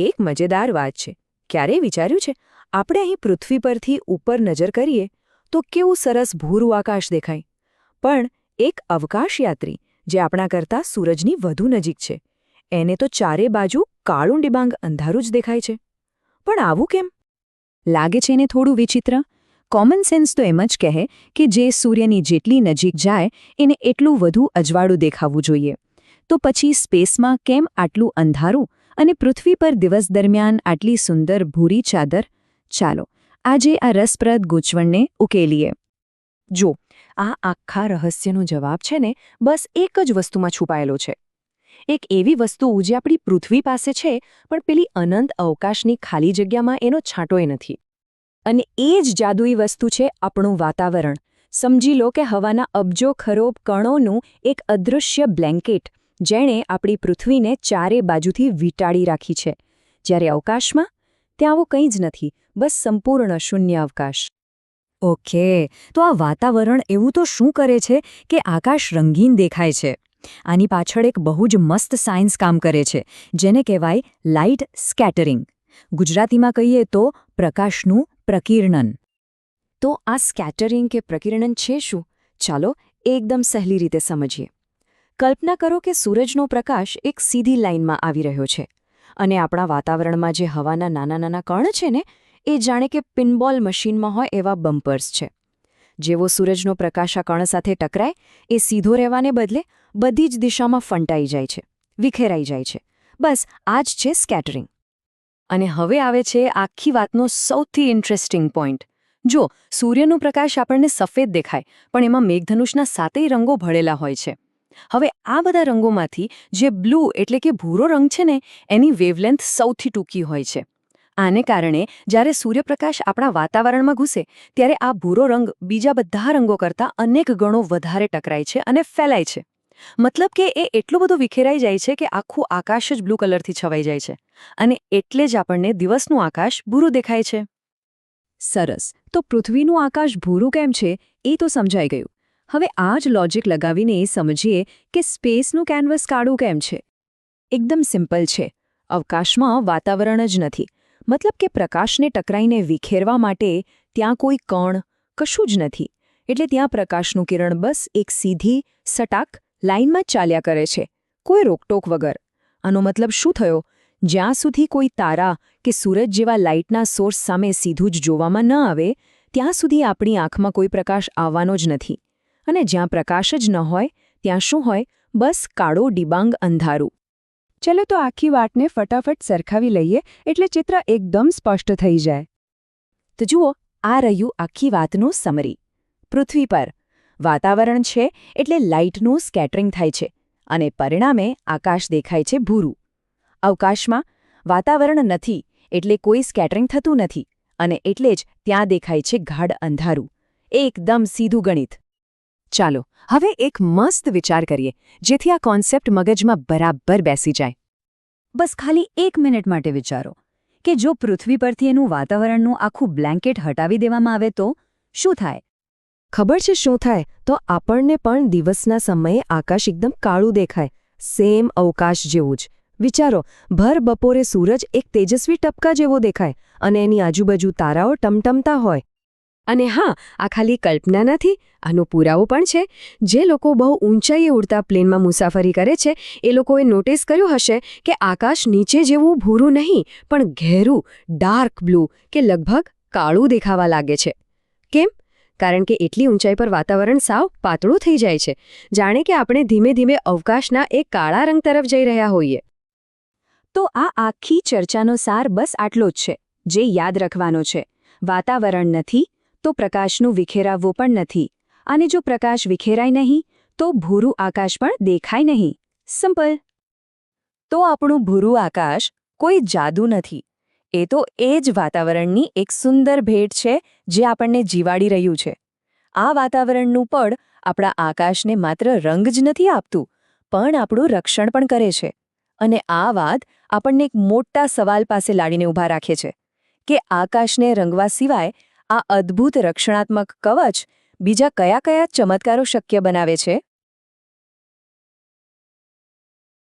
એક મજેદાર વાત છે. ક્યારેય વિચાર્યું છે? આપણે અહીં પૃથ્વી પરથી ઉપર નજર કરીએ તો કેવું સરસ ભૂરું આકાશ દેખાય. પણ એક અવકાશયાત્રી જે આપણા કરતાં સૂરજની વધુ નજીક છે, એને તો ચારે બાજુ કાળું ડિબાંગ અંધારું જ દેખાય છે. પણ આવું કેમ? લાગે છે એને થોડું વિચિત્ર? કોમન સેન્સ તો એમ જ કહે કે જે સૂર્યની જેટલી નજીક જાય, એને એટલું વધુ અજવાળું દેખાવું જોઈએ. તો પછી સ્પેસમાં કેમ આટલું અંધારું? અને પૃથ્વી પર દિવસ દરમિયાન આટલી સુંદર ભૂરી ચાદર? ચાલો, આજે આ રસપ્રદ ગૂંચવણને ઉકેલીએ. જો, આ આખા રહસ્યનો જવાબ છે ને, બસ એક જ વસ્તુમાં છુપાયેલો છે. એક એવી વસ્તુ જે આપણી પૃથ્વી પાસે છે, પણ પેલી અનંત અવકાશની ખાલી જગ્યામાં એનો છાંટોય નથી. અને એ જ જાદુઈ વસ્તુ છે આપણું વાતાવરણ. સમજી લો કે હવાના અબજો ખરોબ કણોનું એક અદૃશ્ય બ્લેન્કેટ જેણે આપણી પૃથ્વીને ચારે બાજુથી વીંટાળી રાખી છે. જ્યારે અવકાશમાં ત્યાં આવું કંઈ જ નથી, બસ સંપૂર્ણ શૂન્ય અવકાશ. ઓકે, તો આ વાતાવરણ એવું તો શું કરે છે કે આકાશ રંગીન દેખાય છે? આની પાછળ એક બહુ જ મસ્ત સાયન્સ કામ કરે છે, જેને કહેવાય લાઇટ સ્કેટરિંગ. ગુજરાતીમાં કહીએ તો પ્રકાશનું પ્રકિર્ણન. તો આ સ્કેટરિંગ કે પ્રકિર્ણન છે શું? ચાલો એકદમ સહેલી રીતે સમજીએ. કલ્પના કરો કે સૂરજનો પ્રકાશ એક સીધી લાઇનમાં આવી રહ્યો છે અને આપણા વાતાવરણમાં જે હવાના નાના નાના કણ છે ને, એ જાણે કે પિનબોલ મશીનમાં હોય એવા બમ્પર્સ છે. જેવો સૂરજનો પ્રકાશ આ કણ સાથે ટકરાય, એ સીધો રહેવાને બદલે બધી જ દિશામાં ફંટાઈ જાય છે, વિખેરાઈ જાય છે. બસ, આ જ છે સ્કેટરિંગ અને હવે આવે છે આખી વાતનો સૌથી ઇન્ટરેસ્ટિંગ પોઈન્ટ જો, સૂર્યનો પ્રકાશ આપણને સફેદ દેખાય, પણ એમાં મેઘધનુષના સાતેય રંગો ભળેલા હોય છે. હવે આ બધા રંગોમાંથી જે બ્લુ એટલે કે ભૂરો રંગ છે ને, એની વેવલેન્થ સૌથી ટૂંકી હોય છે. આને કારણે જ્યારે સૂર્યપ્રકાશ આપણા વાતાવરણમાં ઘૂસે, ત્યારે આ ભૂરો રંગ બીજા બધા રંગો કરતાં અનેક ગણો વધારે ટકરાય છે અને ફેલાય છે. મતલબ કે એ એટલો બધો વિખેરાઈ જાય છે કે આખું આકાશ જ બ્લુ કલરથી છવાઈ જાય છે. અને એટલે જ આપણને દિવસનું આકાશ ભૂરું દેખાય છે. સરસ. તો પૃથ્વીનું આકાશ ભૂરું કેમ છે, એ તો સમજાઈ ગયું. હવે આ જ લોજિક લગાવીને એ સમજીએ કે સ્પેસનું કેનવસ કાળું કેમ છે. એકદમ સિમ્પલ છે. અવકાશમાં વાતાવરણ જ નથી. મતલબ કે પ્રકાશને ટકરાઈને વિખેરવા માટે ત્યાં કોઈ કણ કશું જ નથી. એટલે ત્યાં પ્રકાશનું કિરણ બસ એક સીધી, સટાક લાઇનમાં જ ચાલ્યા કરે છે. કોઈ રોકટોક વગર. આનો મતલબ શું થયો? જ્યાં સુધી કોઈ તારા કે સૂરજ જેવા લાઇટના સોર્સ સામે સીધું જ જોવામાં ન આવે, ત્યાં સુધી આપણી આંખમાં કોઈ પ્રકાશ આવવાનો જ નથી. અને જ્યાં પ્રકાશ જ ન હોય, ત્યાં શું હોય? બસ કાળો ડિબાંગ અંધારું. ચલો તો આખી વાતને ફટાફટ સરખાવી લઈએ, એટલે ચિત્ર એકદમ સ્પષ્ટ થઈ જાય. તો જુઓ, આ રહ્યું આખી વાતનું સમરી પૃથ્વી પર. વાતાવરણ છે, એટલે લાઇટનું સ્કેટરિંગ થાય છે, અને પરિણામે આકાશ દેખાય છે ભૂરું. અવકાશમાં વાતાવરણ નથી, એટલે કોઈ સ્કેટરિંગ થતું નથી, અને એટલે જ ત્યાં દેખાય છે ગાઢ અંધારું. એકદમ સીધું ગણિત. ચાલો હવે એક મસ્ત વિચાર કરીએ જેથી આ કોન્સેપ્ટ મગજમાં બરાબર બેસી જાય. બસ ખાલી એક મિનિટ માટે વિચારો કે જો પૃથ્વી પરથી એનું વાતાવરણનું આખું બ્લેન્કેટ હટાવી દેવામાં આવે તો શું થાય? ખબર છે શું થાય? તો આપણને પણ દિવસના સમયે આકાશ એકદમ કાળું દેખાય સેમ અવકાશ જેવું જ. વિચારો ભર બપોરે સૂરજ એક તેજસ્વી ટપકા જેવો દેખાય અને એની આજુબાજુ તારાઓ ટમટમતા હોય. અને હા, આ ખાલી કલ્પના નથી, આનો પુરાવો પણ છે. જે લોકો બહુ ઊંચાઈએ ઉડતા પ્લેનમાં મુસાફરી કરે છે, એ લોકોએ નોટિસ કર્યું હશે કે આકાશ નીચે જેવું ભૂરું નહીં, પણ ઘેરું, ડાર્ક બ્લુ કે લગભગ કાળું દેખાવા લાગે છે. કેમ? કારણ કે એટલી ઊંચાઈ પર વાતાવરણ સાવ પાતળું થઈ જાય છે. જાણે કે આપણે ધીમે ધીમે અવકાશના એક કાળા રંગ તરફ જઈ રહ્યા હોઈએ. તો આ આખી ચર્ચાનો સાર બસ આટલો જ છે, જે યાદ રાખવાનો છે. વાતાવરણ નથી તો પ્રકાશનું વિખેરાવવું પણ નથી. અને જો પ્રકાશ વિખેરાય નહીં, તો ભૂરું આકાશ પણ દેખાય નહીં. સિમ્પલ. તો આપણું ભૂરું આકાશ કોઈ જાદુ નથી. એ તો એ જ વાતાવરણની એક સુંદર ભેટ છે જે આપણને જીવાડી રહ્યું છે. આ વાતાવરણનું પડ આપણા આકાશને માત્ર રંગ જ નથી આપતું, પણ આપણું રક્ષણ પણ કરે છે. અને આ વાત આપણને એક મોટા સવાલ પાસે લાડીને ઊભા રાખે છે કે આકાશને રંગવા સિવાય આ અદ્ભુત રક્ષણાત્મક કવચ બીજા કયા કયા ચમત્કારો શક્ય બનાવે છે?